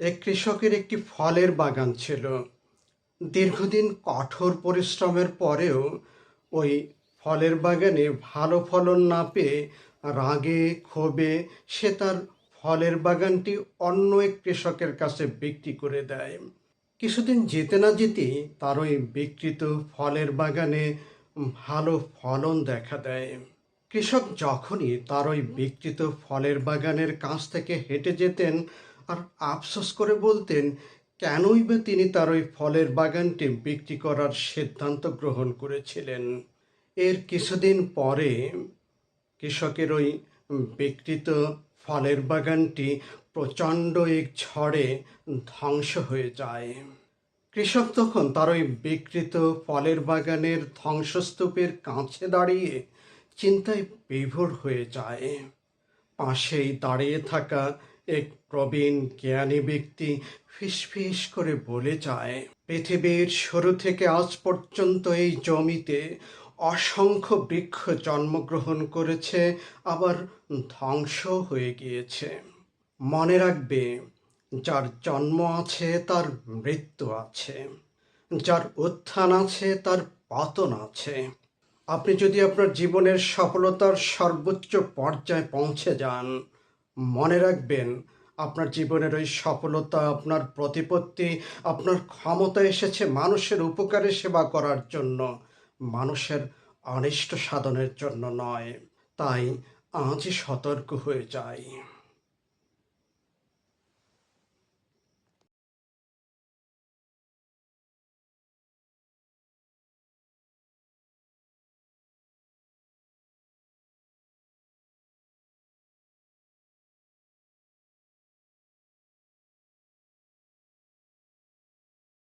এক কৃষকের একটি ফলের বাগান ছিল। দীর্ঘদিন কঠোর পরিশ্রমের পরেও ওই ফলের বাগানে ভালো ফলন না পেয়ে রাগে, ক্ষোভে সে তার ফলের বাগানটি অন্য এক কৃষকের কাছে বিক্রি করে দেয়। কিছুদিন যেতে না যেতেই তার ওই বিকৃত ফলের বাগানে ভালো ফলন দেখা দেয়। কৃষক যখনই তার ওই বিকৃত ফলের বাগানের কাছ থেকে হেঁটে যেতেন আর আফসোস করে বলতেন, কেনই বা তিনি তার ওই ফলের বাগানটি বিক্রি করার সিদ্ধান্ত গ্রহণ করেছিলেন? এর কিছুদিন পরে কৃষকের ওই বিকৃত ফলের বাগানটি প্রচণ্ড এক ঝড়ে ধ্বংস হয়ে যায়। কৃষক তখন তার ওই বিকৃত ফলের বাগানের ধ্বংসস্তূপের কাছে দাঁড়িয়ে চিন্তায় বিভোর হয়ে যায়। পাশেই দাঁড়িয়ে থাকা এক প্রবীণ জ্ঞানী ব্যক্তি ফিসফিস করে বলে যায়, পৃথিবীর শুরু থেকে আজ পর্যন্ত এই জমিতে অসংখ্য বৃক্ষ জন্মগ্রহণ করেছে, আবার ধ্বংস হয়ে গিয়েছে। মনে রাখবে, যার জন্ম আছে তার মৃত্যু আছে, যার উত্থান আছে তার পতন আছে। আপনি যদি আপনার জীবনের সফলতার সর্বোচ্চ পর্যায়ে পৌঁছে যান মনে রাখবেন, আপনার জীবনের ওই সফলতা, আপনার প্রতিপত্তি, আপনার ক্ষমতা এসেছে মানুষের উপকারে সেবা করার জন্য, মানুষের অনিষ্ট সাধনের জন্য নয়। তাই আজই সতর্ক হয়ে যাই।